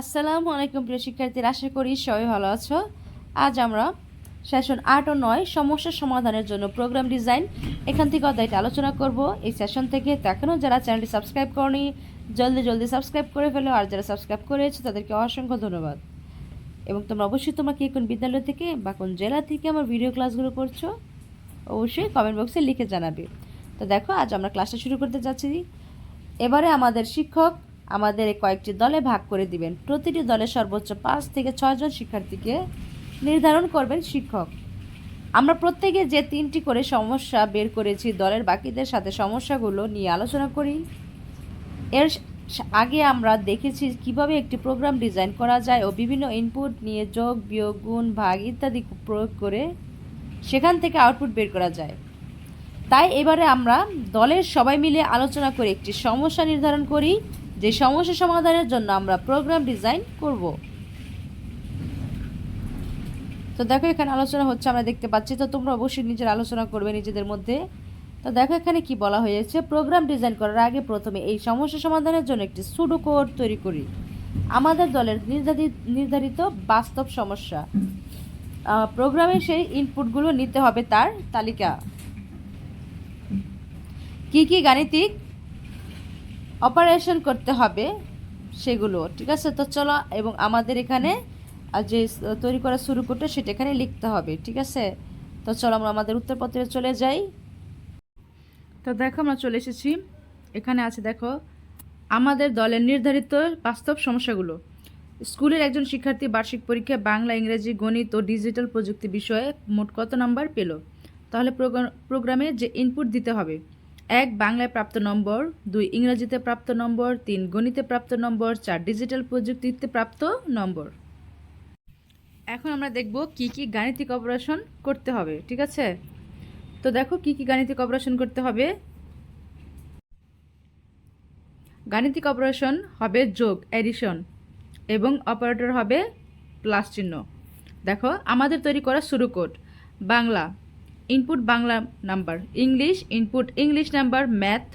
আসসালামু আলাইকুম প্রিয় শিক্ষার্থীরা, আশা করি সবাই ভালো আছো। আজ আমরা সেশন আট ও নয়, সমস্যা সমাধানের জন্য প্রোগ্রাম ডিজাইন এখান থেকে অধ্যায়টা আলোচনা করব। এই সেশন থেকে এখনও যারা চ্যানেলটি সাবস্ক্রাইব করনি, জলদি জলদি সাবস্ক্রাইব করে ফেলো। আর যারা সাবস্ক্রাইব করেছ, তাদেরকে অসংখ্য ধন্যবাদ। এবং তোমরা অবশ্যই তোমরা কি কোন বিদ্যালয় থেকে বা কোন জেলা থেকে আমার ভিডিও ক্লাসগুলো করছ, অবশ্যই কমেন্ট বক্সে লিখে জানাবে। তো দেখো, আজ আমরা ক্লাসটা শুরু করতে যাচ্ছি। এবারে আমাদের শিক্ষক আমাদের কয়েকটি দলে ভাগ করে দিবেন। প্রতিটি দলে সর্বোচ্চ পাঁচ থেকে ছয়জন শিক্ষার্থীকে নির্ধারণ করবেন শিক্ষক। আমরা প্রত্যেকে যে তিনটি করে সমস্যা বের করেছি, দলের বাকিদের সাথে সমস্যাগুলো নিয়ে আলোচনা করি। এর আগে আমরা দেখেছি কীভাবে একটি প্রোগ্রাম ডিজাইন করা যায় ও বিভিন্ন ইনপুট নিয়ে যোগ, বিয়োগ, গুণ, ভাগ ইত্যাদি প্রয়োগ করে সেখান থেকে আউটপুট বের করা যায়। তাই এবারে আমরা দলের সবাই মিলে আলোচনা করে একটি সমস্যা নির্ধারণ করি। যে সমস্যা সমাধানের জন্য আমরা প্রোগ্রাম ডিজাইন করব। তো দেখো এখানে আলোচনা হচ্ছে, আমরা দেখতে পাচ্ছি। তো তোমরা অবশ্যই নিজের আলোচনা করবে নিজেদের মধ্যে। তো দেখো এখানে কি বলা হয়েছে প্রোগ্রাম ডিজাইন করার আগে প্রথমে এই সমস্যা সমাধানের জন্য একটি সুডো কোড তৈরি করি। আমাদের দলের নির্ধারিত নির্ধারিত বাস্তব সমস্যা। প্রোগ্রামে সেই ইনপুটগুলো নিতে হবে তার তালিকা। কি কি গাণিতিক অপারেশন করতে হবে সেগুলো, ঠিক আছে? তো চলো, এবং আমাদের এখানে যে তৈরি করা শুরু করতে সেটা এখানে লিখতে হবে, ঠিক আছে? তো চলো আমরা আমাদের উত্তরপত্রে চলে যাই। তো দেখো, আমরা চলে এসেছি। এখানে আছে, দেখো, আমাদের দলের নির্ধারিত বাস্তব সমস্যাগুলো। স্কুলের একজন শিক্ষার্থী বার্ষিক পরীক্ষায় বাংলা, ইংরেজি, গণিত ও ডিজিটাল প্রযুক্তি বিষয়ে মোট কত নাম্বার পেল? তাহলে প্রোগ্রা- প্রোগ্রামে যে ইনপুট দিতে হবে এক, বাংলায় প্রাপ্ত নম্বর, দুই, ইংরেজিতে প্রাপ্ত নম্বর, তিন, গণিতে প্রাপ্ত নম্বর, চার, ডিজিটাল প্রযুক্তিতে প্রাপ্ত নম্বর। এখন আমরা দেখব কি কি গাণিতিক অপারেশন করতে হবে, ঠিক আছে? তো দেখো কি কি গাণিতিক অপারেশন করতে হবে। গাণিতিক অপারেশন হবে যোগ অ্যাডিশন এবং অপারেটর হবে প্লাস চিহ্ন। দেখো, আমাদের তৈরি করা শুরু code, Bangla. Input Bangla number English input English number math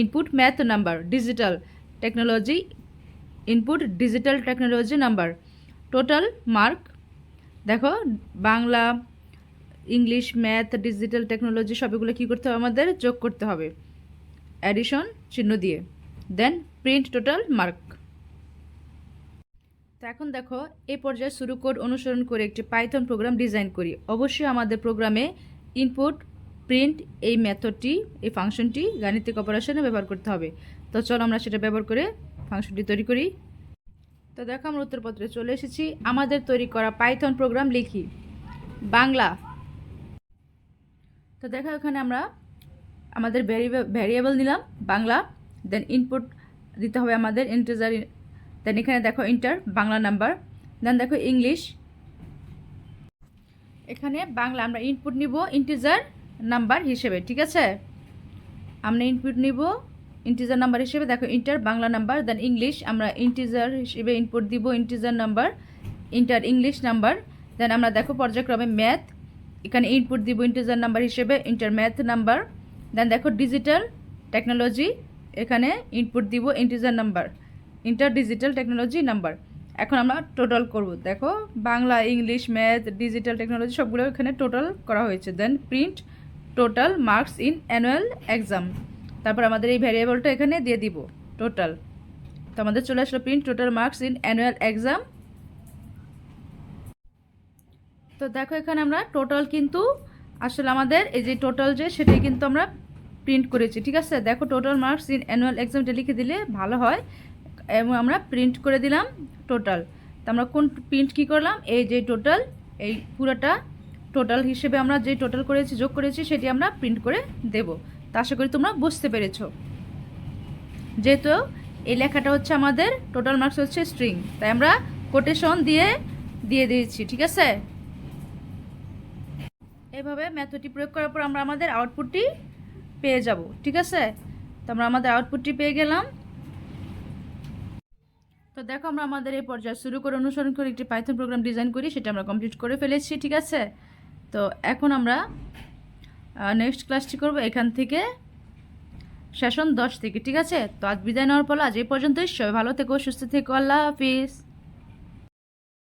input math number digital technology input digital technology number total mark দেখো, Bangla English math digital technology সবগুলো কী করতে হবে আমাদের? যোগ করতে হবে। অ্যাডিশন চিহ্ন দিয়ে। দেন প্রিন্ট টোটাল মার্ক তো এখন দেখো, এ পর্যায়ে শুরু কোড অনুসরণ করে একটি পাইথন প্রোগ্রাম ডিজাইন করি। অবশ্যই আমাদের প্রোগ্রামে ইনপুট, প্রিন্ট এই মেথডটি, এই ফাংশনটি গাণিতিক অপারেশনে ব্যবহার করতে হবে। তো চলো আমরা সেটা ব্যবহার করে ফাংশনটি তৈরি করি। তো দেখো আমরা উত্তরপত্রে চলে এসেছি। আমাদের তৈরি করা পাইথন প্রোগ্রাম লিখি। বাংলা। তো দেখো এখানে আমরা আমাদের ভ্যারিয়েবল নিলাম, বাংলা দেন ইনপুট দিতে হবে আমাদের ইন্টিজার দেন এখানে দেখো ইন্টার বাংলা নাম্বার দেন দেখো ইংলিশ এখানে বাংলা আমরা ইনপুট নিব ইন্টিজার নাম্বার হিসেবে, ঠিক আছে? আমরা ইনপুট নিব ইন্টিজার নাম্বার হিসেবে, দেখো enter Bangla number then English আমরা ইন্টিজার হিসেবে ইনপুট দিব integer number enter English number then আমরা দেখো পর্যায়ক্রমে ম্যাথ এখানে ইনপুট দিব ইন্টিজার নাম্বার হিসেবে ইন্টার ম্যাথ নাম্বার দেন দেখো ডিজিটাল টেকনোলজি এখানে ইনপুট দিব integer number enter digital technology number এখন আমরা টোটাল করব। দেখো, Bangla, English math digital technology সবগুলো এখানে টোটাল করা হয়েছে। Then print total marks in annual exam তারপর আমাদের এই ভ্যারিয়েবলটা এখানে দিয়ে দিব টোটাল তো আমাদের চলে আসলো print total marks in annual exam তো দেখো, এখানে আমরা টোটাল কিন্তু আসলে আমাদের এই যে টোটাল যে, সেটাই কিন্তু আমরা প্রিন্ট করেছি, ঠিক আছে? দেখো টোটাল মার্কস ইন অ্যানুয়াল এক্সামটা লিখে দিলে ভালো হয়। এবং আমরা প্রিন্ট করে দিলাম। টোটাল তো আমরা কোন প্রিন্ট কি করলাম? এই যে টোটাল এই পুরোটা টোটাল হিসেবে আমরা যে টোটাল করেছি, যোগ করেছি, সেটি আমরা প্রিন্ট করে দেব। তা আশা করি তোমরা বুঝতে পেরেছ। যেহেতু এই লেখাটা হচ্ছে আমাদের টোটাল মার্কস হচ্ছে স্ট্রিং তাই আমরা কোটেশন দিয়ে দিয়ে দিয়েছি, ঠিক আছে? এভাবে মেথডটি প্রয়োগ করার পর আমরা আমাদের আউটপুটটি পেয়ে যাব, ঠিক আছে? তো আমরা আমাদের আউটপুটটি পেয়ে গেলাম। তো দেখো আমরা আমাদের এই পর্যায়ে শুরু করে অনুসরণ করে একটি পাইথন প্রোগ্রাম ডিজাইন করি, সেটা আমরা কমপ্লিট করে ফেলেছি, ঠিক আছে? তো এখন আমরা নেক্সট ক্লাসটি করব এখান থেকে সেশন দশ থেকে, ঠিক আছে? তো আজ বিদায় নেওয়ার পর আজ এই পর্যন্তই। সবাই ভালো থেকো, সুস্থ থেকো, আল্লাহ হাফিজ।